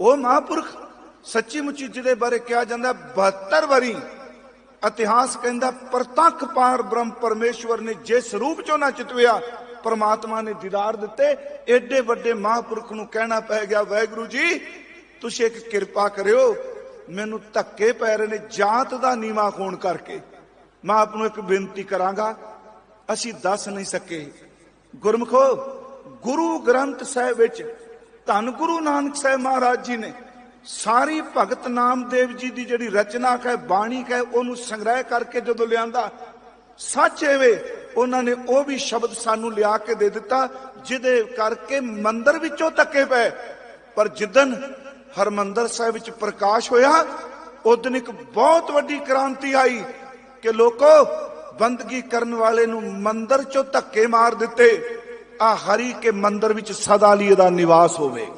ਉਹ ਮਹਾਂਪੁਰਖ ਸੱਚੀ ਮੁੱਚੀ ਜਿਹਦੇ ਬਾਰੇ ਕਿਹਾ ਜਾਂਦਾ 72 ਵਾਰੀ ਇਤਿਹਾਸ ਕਹਿੰਦਾ ਪ੍ਰਤੱਖ ਪਾਰ ਬ੍ਰਹਮ ਪਰਮੇਸ਼ਵਰ ਨੇ ਜਿਸ ਰੂਪ ਚੋਂ ਨਾ ਚਿਤਵਿਆ ਪਰਮਾਤਮਾ ਨੇ ਦੀਦਾਰ ਦਿੱਤੇ। ਏਡੇ ਵੱਡੇ ਮਹਾਂਪੁਰਖ ਨੂੰ ਕਹਿਣਾ ਪੈ ਗਿਆ, ਵਾਹਿਗੁਰੂ ਜੀ, ਤੁਸੀਂ ਇੱਕ ਕਿਰਪਾ ਕਰਿਓ, ਮੈਨੂੰ ਧੱਕੇ ਪੈ ਰਹੇ ਨੇ ਜਾਤ ਦਾ ਨੀਵਾ ਹੋਣ ਕਰਕੇ। ਮੈਂ ਆਪ ਨੂੰ ਇੱਕ ਬੇਨਤੀ ਕਰਾਂਗਾ, ਅਸੀਂ ਦੱਸ ਨਹੀਂ ਸਕੇ। ਗੁਰਮਖੋ, ਗੁਰੂ ਗ੍ਰੰਥ ਸਾਹਿਬ ਵਿੱਚ ਧੰਨ ਗੁਰੂ ਨਾਨਕ ਸਾਹਿਬ ਮਹਾਰਾਜ ਜੀ ਨੇ ਸਾਰੀ ਭਗਤ ਨਾਮਦੇਵ ਜੀ ਦੀ ਜਿਹੜੀ ਰਚਨਾ ਹੈ, ਬਾਣੀ ਹੈ, ਉਹਨੂੰ ਸੰਗ੍ਰਹਿ ਕਰਕੇ ਜਦੋਂ ਲਿਆਂਦਾ, ਸੱਚ ਐਵੇਂ ਉਹਨਾਂ ਨੇ ਉਹ ਵੀ ਸ਼ਬਦ ਸਾਨੂੰ ਲਿਆ ਕੇ ਦੇ ਦਿੱਤਾ, ਜਿਹਦੇ ਕਰਕੇ ਮੰਦਰ ਵਿੱਚੋਂ ਧੱਕੇ ਪਏ। ਪਰ ਜਿੱਦਨ ਹਰਮੰਦਰ ਸਾਹਿਬ ਵਿੱਚ ਪ੍ਰਕਾਸ਼ ਹੋਇਆ ਉਦਨ ਇੱਕ ਬਹੁਤ ਵੱਡੀ ਕ੍ਰਾਂਤੀ ਆਈ ਕਿ ਲੋਕੋ, ਬੰਦਗੀ ਕਰਨ ਵਾਲੇ ਨੂੰ ਮੰਦਰ ਚੋਂ ਧੱਕੇ ਮਾਰ ਦਿੱਤੇ। ਆ ਹਰੀ ਕੇ ਮੰਦਰ ਵਿੱਚ ਸਦਾ ਲਈ ਇਹਦਾ ਨਿਵਾਸ ਹੋਵੇਗਾ।